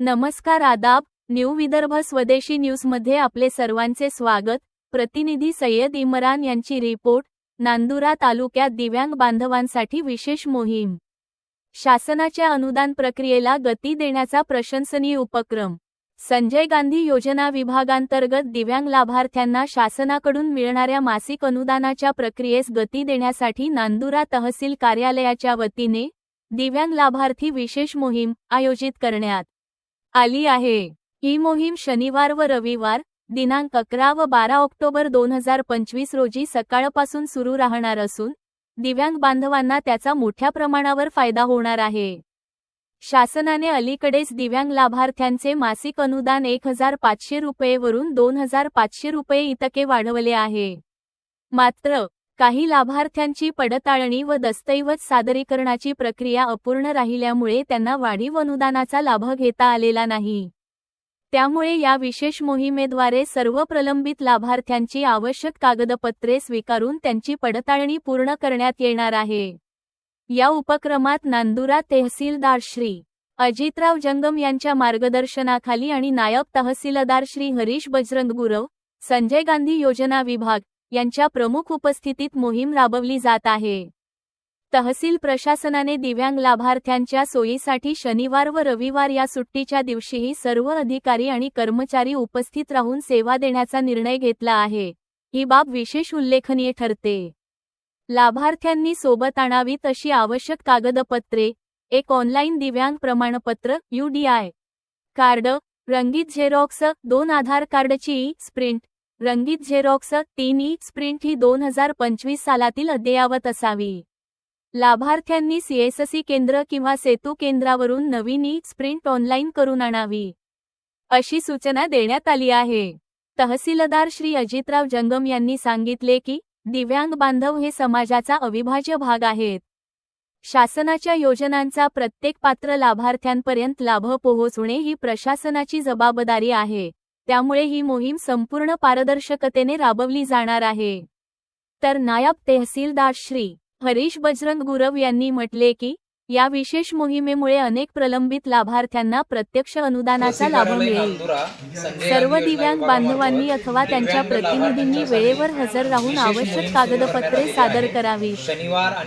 नमस्कार आदाब न्यू विदर्भ स्वदेशी न्यूजमध्ये आपले सर्वांचे स्वागत. प्रतिनिधी सय्यद इम्रान यांची रिपोर्ट नांदुरा तालुक्यात दिव्यांग बांधवांसाठी विशेष मोहीम. शासनाच्या अनुदान प्रक्रियेला गती देण्याचा प्रशंसनीय उपक्रम. संजय गांधी योजना विभागांतर्गत दिव्यांग लाभार्थ्यांना शासनाकडून मिळणाऱ्या मासिक अनुदानाच्या प्रक्रियेस गती देण्यासाठी नांदुरा तहसील कार्यालयाच्या वतीने दिव्यांग लाभार्थी विशेष मोहीम आयोजित करण्यात आली आहे. ही मोहीम शनिवार व रविवार दिनांक अकरा व बारा ऑक्टोबर दोन हजार पंचवीस रोजी सकाळपासून सुरू राहणार असून दिव्यांग बांधवांना त्याचा मोठ्या प्रमाणावर फायदा होणार आहे. शासनाने अलीकडेच दिव्यांग लाभार्थ्यांचे मासिक अनुदान एक हजार पाचशे रुपयेवरून दोन हजार पाचशे रुपये इतके वाढवले आहे. मात्र काही लाभार्थ्यांची पडताळणी व दस्तऐवज सादरीकरणाची प्रक्रिया अपूर्ण राहिल्यामुळे त्यांना वाढीव अनुदानाचा लाभ घेता आलेला नाही. त्यामुळे या विशेष मोहिमेद्वारे सर्व प्रलंबित लाभार्थ्यांची आवश्यक कागदपत्रे स्वीकारून त्यांची पडताळणी पूर्ण करण्यात येणार आहे. या उपक्रमात नांदुरा तहसीलदार श्री अजितराव जंगम यांच्या मार्गदर्शनाखाली आणि नायब तहसीलदार श्री हरीश बजरंग गुरव संजय गांधी योजना विभाग यांच्या प्रमुख उपस्थितीत मोहीम राबवली जात आहे. तहसील प्रशासनाने दिव्यांग लाभार्थ्यांच्या सोयीसाठी शनिवार व रविवार या सुट्टीच्या दिवशीही सर्व अधिकारी आणि कर्मचारी उपस्थित राहून सेवा देण्याचा निर्णय घेतला आहे. ही बाब विशेष उल्लेखनीय ठरते. लाभार्थ्यांनी सोबत आणावीत अशी आवश्यक कागदपत्रे एक ऑनलाईन दिव्यांग प्रमाणपत्र यूडीआय कार्ड रंगीत झेरॉक्स दोन आधार कार्डची ई स्प्रिंट रंगीत झेरॉक्स तीन ई स्प्रिंट ही दोन हजार पंचवीस सालातील अद्ययावत असावी. लाभार्थ्यांनी सीएससी केंद्र किंवा सेतू केंद्रावरून नवीन ई स्प्रिंट ऑनलाईन करून आणावी. अशी सूचना देण्यात आली आहे. तहसीलदार श्री अजितराव जंगम यांनी सांगितले की दिव्यांग बांधव हे समाजाचा अविभाज्य भाग आहेत. शासनाच्या योजनांचा प्रत्येक पात्र लाभार्थ्यांपर्यंत लाभ पोहोचणे ही प्रशासनाची जबाबदारी आहे. त्यामुळे ही मोहीम संपूर्ण पारदर्शकतेने राबवली जाणार आहे. तर नायब तहसीलदार श्री. हरीश बजरंग गुरव यांनी म्हटले की या विशेष मोहिमेमुळे अनेक प्रलंबित लाभार्थ्यांना प्रत्यक्ष अनुदानाचा लाभ मिळेल. सर्व दिव्यांग बांधवांनी अथवा त्यांच्या प्रतिनिधींनी वेळेवर हजर राहून आवश्यक कागदपत्रे सादर करावी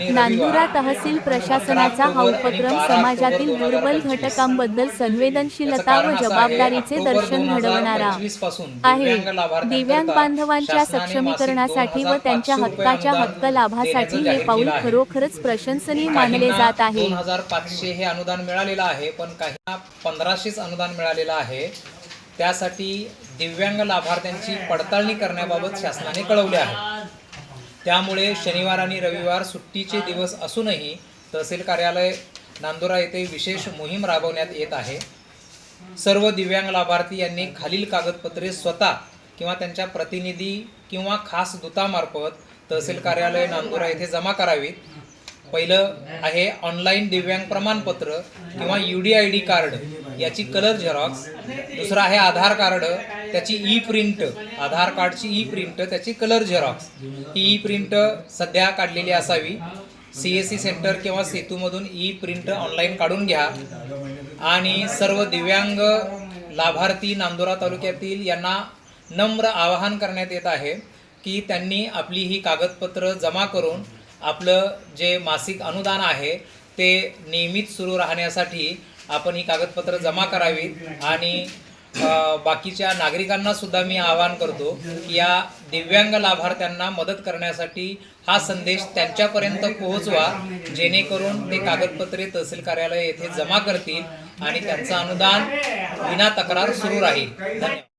नांदुरा तहसील प्रशासनाचा हा उपक्रम समाजातील दुर्बल घटकांबद्दल संवेदनशीलता व जबाबदारीचे दर्शन घडवणारा आहे दिव्यांग बांधवांच्या सक्षमीकरणासाठी व त्यांच्या हक्काच्या हक्क लाभासाठी हे पाऊल खरोखरच प्रशंसनीय मानले जात आहे दोन हजार पाचशे हे अनुदान मिळालेलं आहे पण काही पंधराशेच अनुदान मिळालेलं आहे. त्यासाठी दिव्यांग लाभार्थ्यांची पडताळणी करण्याबाबत शासनाने कळवले आहे. त्यामुळे शनिवार आणि रविवार सुट्टीचे दिवस असूनही तहसील कार्यालय नांदुरा येथे विशेष मोहीम राबवण्यात येत आहे. सर्व दिव्यांग लाभार्थी यांनी खालील कागदपत्रे स्वतः किंवा त्यांच्या प्रतिनिधी किंवा खास दूतामार्फत तहसील कार्यालय नांदुरा येथे जमा करावीत. पहिलं आहे ऑनलाईन दिव्यांग प्रमाणपत्र किंवा U D I D card याची कलर झेरॉक्स दुसरं आहे आधार कार्ड त्याची ई प्रिंट आधार कार्डची ई प्रिंट त्याची कलर झेरॉक्स ही ई प्रिंट सध्या काढलेली असावी. सी एस सी सेंटर किंवा सेतूमधून ई प्रिंट ऑनलाईन काढून घ्या. आणि सर्व दिव्यांग लाभार्थी नांदुरा तालुक्यातील यांना नम्र आवाहन करण्यात येत आहे की त्यांनी आपली ही कागदपत्र जमा करून आपलं जे मासिक अनुदान आहे ते नियमित सुरू राहण्यासाठी आपण ही कागदपत्र जमा करावीत आणि बाकीच्या नागरिकांना सुद्धा मी आवाहन करतो की या दिव्यांग लाभार्थ्यांना मदत करण्यासाठी हा संदेश त्यांच्यापर्यंत पोहोचवा जेणेकरून ते कागदपत्रे तहसील कार्यालय येथे जमा करतील आणि त्यांचं अनुदान विना तक्रार सुरू राहील. धन्यवाद.